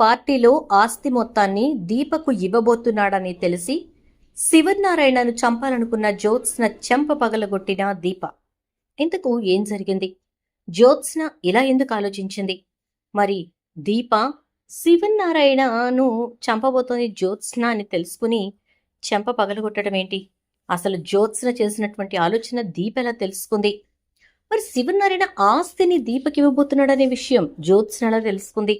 పార్టీలో ఆస్తి మొత్తాన్ని దీపకు ఇవ్వబోతున్నాడని తెలిసి శివనారాయణను చంపాలనుకున్న జ్యోత్స్న చెంప పగలగొట్టిన దీప. ఇంతకు ఏం జరిగింది? జ్యోత్స్న ఇలా ఎందుకు ఆలోచించింది? మరి దీప శివనారాయణను చంపబోతోంది జ్యోత్స్న అని తెలుసుకుని చెంప పగలగొట్టడం ఏంటి? అసలు జ్యోత్స్న చేసినటువంటి ఆలోచన దీప ఎలా తెలుసుకుంది? మరి శివనారాయణ ఆస్తిని దీపకి ఇవ్వబోతున్నాడనే విషయం జ్యోత్స్న ఎలా తెలుసుకుంది?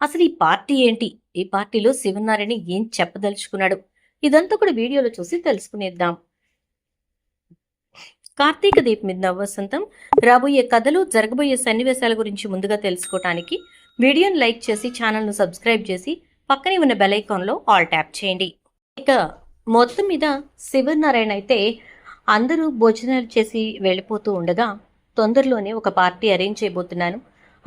అసలు ఈ పార్టీ ఏంటి? ఈ పార్టీలో శివనారాయణ ఏం చెప్పదలుచుకున్నాడు? ఇదంతా కూడా వీడియోలో చూసి తెలుసుకునేద్దాం. కార్తీక దీప్ మీద నవ్వసంతం. రాబోయే కథలు జరగబోయే సన్నివేశాల గురించి ముందుగా తెలుసుకోవటానికి వీడియోను లైక్ చేసి ఛానల్ను సబ్స్క్రైబ్ చేసి పక్కనే ఉన్న బెల్ ఐకాన్లో ఆల్ ట్యాప్ చేయండి. ఇక మొత్తం మీద శివనారాయణ అయితే అందరూ భోజనాలు చేసి వెళ్ళిపోతూ ఉండగా తొందరలోనే ఒక పార్టీ అరేంజ్ చేయబోతున్నాను.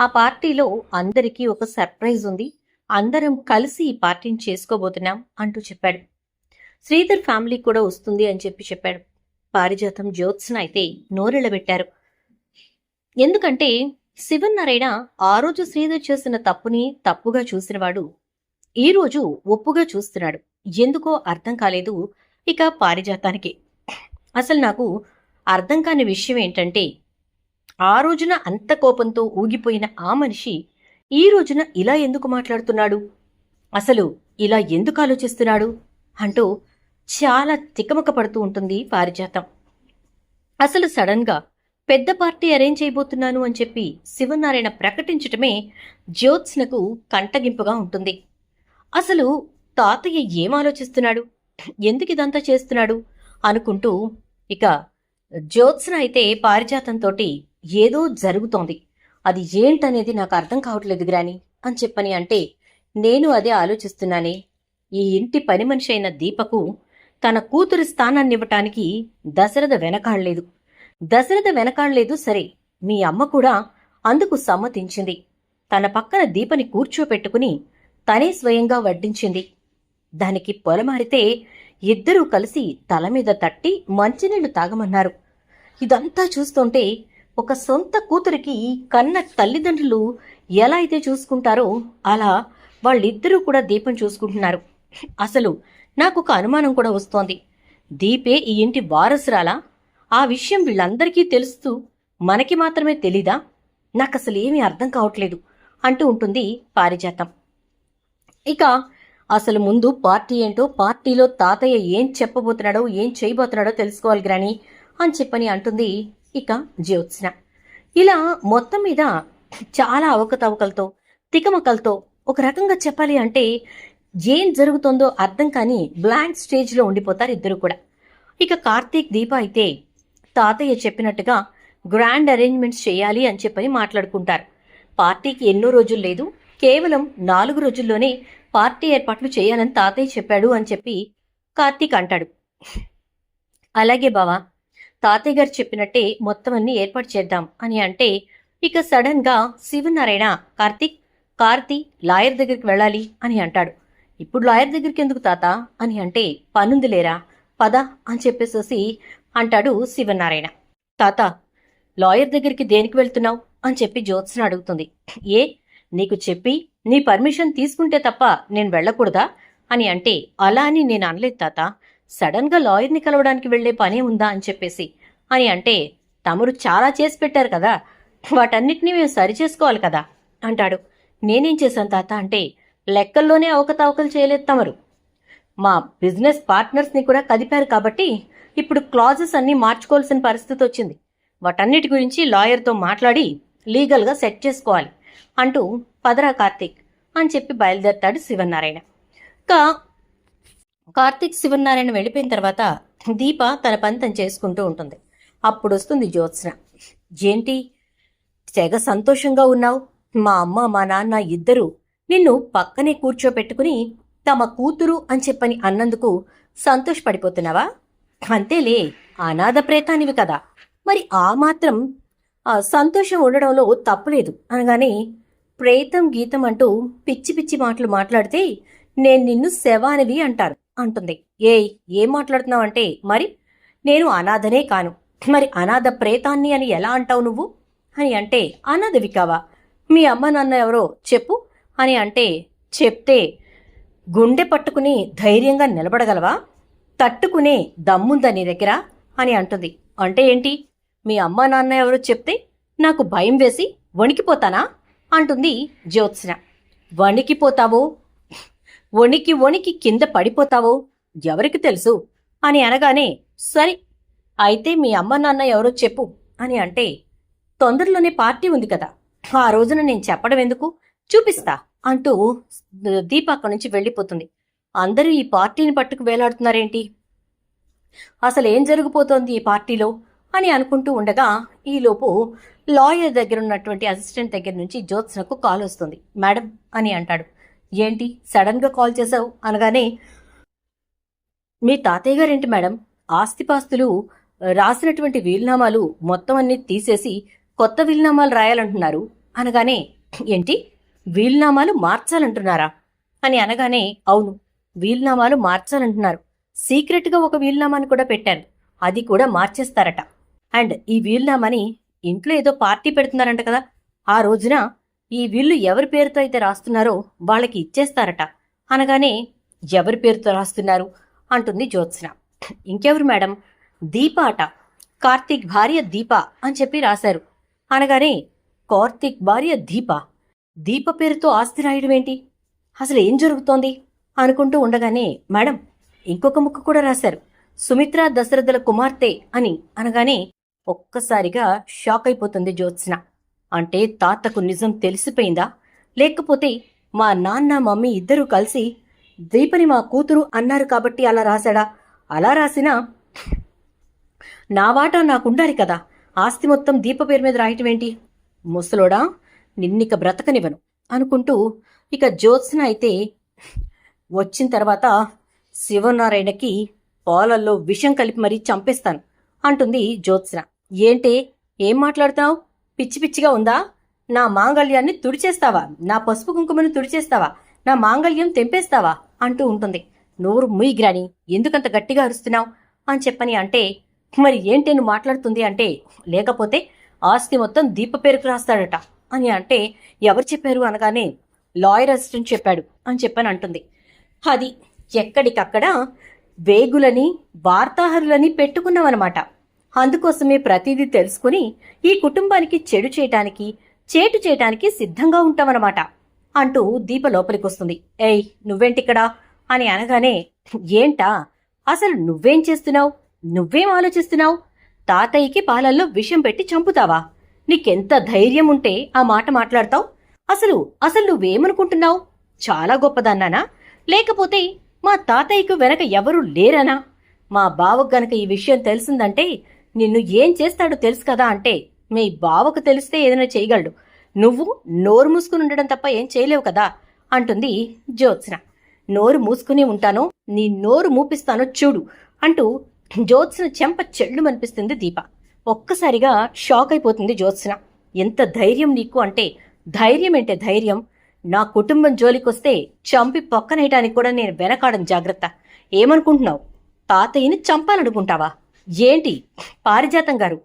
ఆ పార్టీలో అందరికీ ఒక సర్ప్రైజ్ ఉంది. అందరం కలిసి ఈ పార్టీని చేసుకోబోతున్నాం అంటూ చెప్పాడు. శ్రీధర్ ఫ్యామిలీ కూడా వస్తుంది అని చెప్పి చెప్పాడు. పారిజాతం జ్యోత్స్న అయితే నోరెళ్ళబెట్టారు. ఎందుకంటే శివన్నారాయణ ఆ రోజు శ్రీధర్ చేసిన తప్పుని తప్పుగా చూసినవాడు ఈ రోజు ఒప్పుగా చూస్తున్నాడు. ఎందుకో అర్థం కాలేదు ఇక పారిజాతానికి. అసలు నాకు అర్థం కాని విషయం ఏంటంటే ఆ రోజున అంత కోపంతో ఊగిపోయిన ఆ మనిషి ఈ రోజున ఇలా ఎందుకు మాట్లాడుతున్నాడు? అసలు ఇలా ఎందుకు ఆలోచిస్తున్నాడు? అంటూ చాలా తికమక పడుతూ ఉంటుంది పారిజాతం. అసలు సడన్గా పెద్ద పార్టీ అరేంజ్ చేయబోతున్నాను అని చెప్పి శివనారాయణ ప్రకటించటమే జ్యోత్స్నకు కంటగింపుగా ఉంటుంది. అసలు తాతయ్య ఏం ఆలోచిస్తున్నాడు? ఎందుకు ఇదంతా చేస్తున్నాడు? అనుకుంటూ ఇక జ్యోత్స్న అయితే పారిజాతంతోటి ఏదో జరుగుతోంది. అది ఏంటనేది నాకు అర్థం కావట్లేదు గ్రాని. అని చెప్పని అంటే నేను అదే ఆలోచిస్తున్నానే. ఈ ఇంటి పని మనిషి అయిన దీపకు తన కూతురి స్థానాన్ని ఇవ్వటానికి దశరథ వెనకాడలేదు. దశరథ వెనకాడలేదు సరే మీ అమ్మ కూడా అందుకు సమ్మతించింది. తన పక్కన దీపని కూర్చోపెట్టుకుని తనే స్వయంగా వడ్డించింది. దానికి పొలమారితే ఇద్దరూ కలిసి తల మీద తట్టి మంచినీళ్ళు తాగమన్నారు. ఇదంతా చూస్తుంటే ఒక సొంత కూతురికి కన్న తల్లిదండ్రులు ఎలా అయితే చూసుకుంటారో అలా వాళ్ళిద్దరూ కూడా దీపం చూసుకుంటున్నారు. అసలు నాకు ఒక అనుమానం కూడా వస్తోంది. దీపే ఈ ఇంటి వారసురాలా? ఆ విషయం వీళ్ళందరికీ తెలుస్తూ మనకి మాత్రమే తెలీదా? నాకు అసలు ఏమీ అర్థం కావట్లేదు అంటూ ఉంటుంది పారిజాతం. ఇక అసలు ముందు పార్టీ ఏంటో పార్టీలో తాతయ్య ఏం చెప్పబోతున్నాడో ఏం చేయబోతున్నాడో తెలుసుకోవాలి గ్రాని అని చెప్పని అంటుంది ఇక జ్యోత్స్న. ఇలా మొత్తం మీద చాలా అవకతవకలతో తికమకలతో ఒక రకంగా చెప్పాలి అంటే ఏం జరుగుతుందో అర్థం కాని బ్లాంక్ స్టేజ్లో ఉండిపోతారు ఇద్దరు కూడా. ఇక కార్తీక్ దీప అయితే తాతయ్య చెప్పినట్టుగా గ్రాండ్ అరేంజ్మెంట్స్ చేయాలి అని చెప్పని మాట్లాడుకుంటారు. పార్టీకి ఎన్నో రోజులు లేదు కేవలం నాలుగు రోజుల్లోనే పార్టీ ఏర్పాట్లు చేయాలని తాతయ్య చెప్పాడు అని చెప్పి కార్తీక్ అంటాడు. అలాగే బావా తాతయ్య గారు చెప్పినట్టే మొత్తం అన్ని ఏర్పాటు చేద్దాం అని అంటే ఇక సడన్గా శివనారాయణ కార్తీక్ కార్తీ లాయర్ దగ్గరికి వెళ్ళాలి అని అంటాడు. ఇప్పుడు లాయర్ దగ్గరికి ఎందుకు తాత? అని అంటే పనుంది లేరా? పద అని చెప్పేసేసి అంటాడు శివనారాయణ. తాత లాయర్ దగ్గరికి దేనికి వెళ్తున్నావు? అని చెప్పి జ్యోత్స్న అడుగుతుంది. ఏ నీకు చెప్పి నీ పర్మిషన్ తీసుకుంటే తప్ప నేను వెళ్ళకూడదా? అని అంటే అలా అని నేను అనలేదు తాత. సడన్గా లాయర్ని కలవడానికి వెళ్ళే పనే ఉందా అని చెప్పేసి. అని అంటే తమరు చాలా చేసి పెట్టారు కదా వాటన్నిటినీ మేము సరి చేసుకోవాలి కదా అంటాడు. నేనేం చేశాను తాత అంటే లెక్కల్లోనే అవకతవకలు చేయలేదు తమరు. మా బిజినెస్ పార్ట్నర్స్ని కూడా కదిపారు కాబట్టి ఇప్పుడు క్లాజెస్ అన్నీ మార్చుకోవాల్సిన పరిస్థితి వచ్చింది. వాటన్నిటి గురించి లాయర్తో మాట్లాడి లీగల్గా సెట్ చేసుకోవాలి అంటూ పదరా కార్తీక్ అని చెప్పి బయలుదేరతాడు శివనారాయణ ఇంకా కార్తీక్ శివనారాయణ వెళ్ళిపోయిన తర్వాత దీప తన పని తను చేసుకుంటూ ఉంటుంది. అప్పుడు వస్తుంది జ్యోత్స్న. ఏంటి తెగ సంతోషంగా ఉన్నావు. మా అమ్మ మా నాన్న ఇద్దరు నిన్ను పక్కనే కూర్చోపెట్టుకుని తమ కూతురు అని చెప్పని అన్నందుకు సంతోషపడిపోతున్నావా? అంతేలే అనాథ ప్రేతానివి కదా. మరి ఆ మాత్రం ఆ సంతోషం ఉండడంలో తప్పలేదు అనగానే ప్రేతం గీతం అంటూ పిచ్చి పిచ్చి మాటలు మాట్లాడితే నేను నిన్ను శవానివి అంటారు. అంటుంది. ఏయ్ ఏం మాట్లాడుతున్నావు అంటే మరి నేను అనాథనే కాను. మరి అనాథ ప్రేతాన్ని అని ఎలా అంటావు నువ్వు? అని అంటే అనాథవి కావా మీ అమ్మ నాన్న ఎవరో చెప్పు అని అంటే చెప్తే గుండె పట్టుకుని ధైర్యంగా నిలబడగలవా? తట్టుకునే దమ్ముందా నీ దగ్గర? అని అంటుంది. అంటే ఏంటి? మీ అమ్మా నాన్న ఎవరో చెప్తే నాకు భయం వేసి వణికిపోతానా? అంటుంది జ్యోత్స్న. వణికిపోతావో? వణికి వణికి కింద పడిపోతావో ఎవరికి తెలుసు? అని అనగానే సరే అయితే మీ అమ్మ నాన్న ఎవరో చెప్పు అని అంటే తొందరలోనే పార్టీ ఉంది కదా ఆ రోజున నేను చెప్పడం ఎందుకు? చూపిస్తా అంటూ దీప అక్కడి నుంచి వెళ్ళిపోతుంది. అందరూ ఈ పార్టీని పట్టుకు వేలాడుతున్నారేంటి? అసలు ఏం జరిగిపోతోంది ఈ పార్టీలో? అని అనుకుంటూ ఉండగా ఈలోపు లాయర్ దగ్గర ఉన్నటువంటి అసిస్టెంట్ దగ్గర నుంచి జ్యోత్స్నకు కాల్ వస్తుంది. మేడం అని అంటాడు. ఏంటి సడన్గా కాల్ చేసావు అనగానే మీ తాతయ్య గారేంటి మేడం? ఆస్తిపాస్తులు రాసినటువంటి వీలునామాలు మొత్తం అన్ని తీసేసి కొత్త వీలునామాలు రాయాలంటున్నారు. అనగానే ఏంటి? వీలునామాలు మార్చాలంటున్నారా? అని అనగానే అవును వీలునామాలు మార్చాలంటున్నారు. సీక్రెట్గా ఒక వీలునామాని కూడా పెట్టాను. అది కూడా మార్చేస్తారట. అండ్ ఈ వీలునామాని ఇంట్లో ఏదో పార్టీ పెడుతున్నారంట కదా ఆ రోజున ఈ విల్లు ఎవరి పేరుతో అయితే రాస్తున్నారో వాళ్ళకి ఇచ్చేస్తారట. అనగానే ఎవరి పేరుతో రాస్తున్నారు? అంటుంది జ్యోత్స్న. ఇంకెవరు మేడం? దీప అట. కార్తీక్ భార్య దీప అని చెప్పి రాశారు. అనగానే కార్తీక్ భార్య దీప? దీప పేరుతో ఆస్తి రాయడం ఏంటి? అసలు ఏం జరుగుతోంది? అనుకుంటూ ఉండగానే మేడం ఇంకొక ముక్క కూడా రాశారు. సుమిత్ర దశరథుల కుమార్తె అని. అనగానే ఒక్కసారిగా షాక్ అయిపోతుంది జ్యోత్స్న. అంటే తాతకు నిజం తెలిసిపోయిందా? లేకపోతే మా నాన్న మమ్మీ ఇద్దరూ కలిసి దీపని మా కూతురు అన్నారు కాబట్టి అలా రాశాడా? అలా రాసినా నా వాటా నాకుండాలి కదా. ఆస్తి మొత్తం దీప పేరు మీద రాయటం ఏంటి? ముసలోడా నిన్నిక బ్రతకనివ్వను అనుకుంటూ ఇక జ్యోత్స్న అయితే వచ్చిన తర్వాత శివనారాయణకి పాలల్లో విషం కలిపి మరీ చంపేస్తాను అంటుంది జ్యోత్స్న. ఏంటే? ఏం మాట్లాడుతావు పిచ్చి పిచ్చిగా ఉందా? నా మాంగళ్యాన్ని తుడిచేస్తావా? నా పసుపు కుంకుమను తుడిచేస్తావా? నా మాంగళ్యం తెంపేస్తావా? అంటూ ఉంటుంది. నోరు ముయిగ్రాని ఎందుకంత గట్టిగా అరుస్తున్నావు? అని చెప్పని అంటే మరి ఏంటి నువ్వు మాట్లాడుతుంది అంటే లేకపోతే ఆస్తి మొత్తం దీప పేరుకు రాస్తాడట అని అంటే ఎవరు చెప్పారు అనగానే లాయర్ అసిస్టెంట్ చెప్పాడు అని చెప్పని అంటుంది. అది ఎక్కడికక్కడ వేగులని వార్తాహరులని పెట్టుకున్నామన్నమాట అందుకోసమే ప్రతిదీ తెలుసుకుని ఈ కుటుంబానికి చెడు చేయటానికి చేటు చేయటానికి సిద్ధంగా ఉంటామన్నమాట అంటూ దీప లోపలికొస్తుంది. ఏయ్ నువ్వేంటిక్కడా? అని అనగానే ఏంటా? అసలు నువ్వేం చేస్తున్నావు? నువ్వేం ఆలోచిస్తున్నావు? తాతయ్యకి పాలల్లో విషం పెట్టి చంపుతావా? నీకెంత ధైర్యం ఉంటే ఆ మాట మాట్లాడతావు? అసలు అసలు నువ్వేమనుకుంటున్నావు? చాలా గొప్పదన్నానా? లేకపోతే మా తాతయ్యకు వెనక ఎవరూ లేరనా? మా బావకు గనక ఈ విషయం తెలిసిందంటే నిన్ను ఏం చేస్తాడో తెలుసు కదా అంటే మీ బావకు తెలిస్తే ఏదైనా చేయగలడు. నువ్వు నోరు మూసుకుని ఉండడం తప్ప ఏం చేయలేవు కదా అంటుంది జ్యోత్స్న. నోరు మూసుకుని ఉంటానో నీ నోరు మూపిస్తానో చూడు అంటూ జ్యోత్స్న చెంప చెళ్ళు అనిపిస్తుంది దీప. ఒక్కసారిగా షాక్ అయిపోతుంది జ్యోత్స్న. ఎంత ధైర్యం నీకు అంటే ధైర్యం ఏంటే ధైర్యం. నా కుటుంబం జోలికొస్తే చంపి పక్కనేయడానికి కూడా నేను వెనకాడను జాగ్రత్త. ఏమనుకుంటున్నావు? తాతయ్యని చంపాలనుకుంటావా? ఏంటి? పారిజాతం గారు.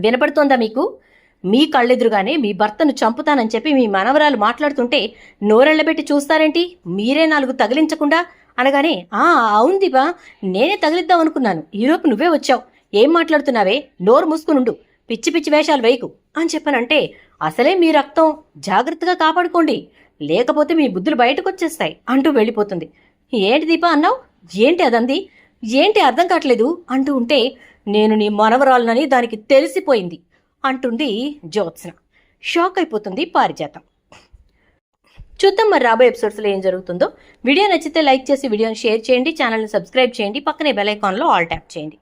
వినపడుతోందా మీకు? మీ కళ్ళెదురుగానే మీ భర్తను చంపుతానని చెప్పి మీ మనవరాలు మాట్లాడుతుంటే నోరెళ్ళబెట్టి చూస్తారేంటి? మీరే నాలుగు తగిలించకుండా అనగానే ఆ అవును దీపా నేనే తగిలిద్దాం అనుకున్నాను. ఈరోపు నువ్వే వచ్చావు. ఏం మాట్లాడుతున్నావే? నోరు మూసుకునుండు. పిచ్చి పిచ్చి వేషాలు వేయకు. అని చెప్పనంటే అసలే మీ రక్తం. జాగ్రత్తగా కాపాడుకోండి. లేకపోతే మీ బుద్ధులు బయటకు వచ్చేస్తాయి అంటూ వెళ్ళిపోతుంది. ఏంటి దీపా అన్నావు? ఏంటి అదంది? ఏంటి అర్థం కావట్లేదు అంటూ ఉంటే నేను నీ మనవరాలనని దానికి తెలిసిపోయింది అంటుంది జ్యోత్స్న. షాక్ అయిపోతుంది పారిజాతం. చూద్దాం మరి రాబోయే ఎపిసోడ్స్లో ఏం జరుగుతుందో. వీడియో నచ్చితే లైక్ చేసి వీడియోని షేర్ చేయండి ఛానల్ని సబ్స్క్రైబ్ చేయండి పక్కనే బెల్ ఐకాన్లో ఆల్ ట్యాప్ చేయండి.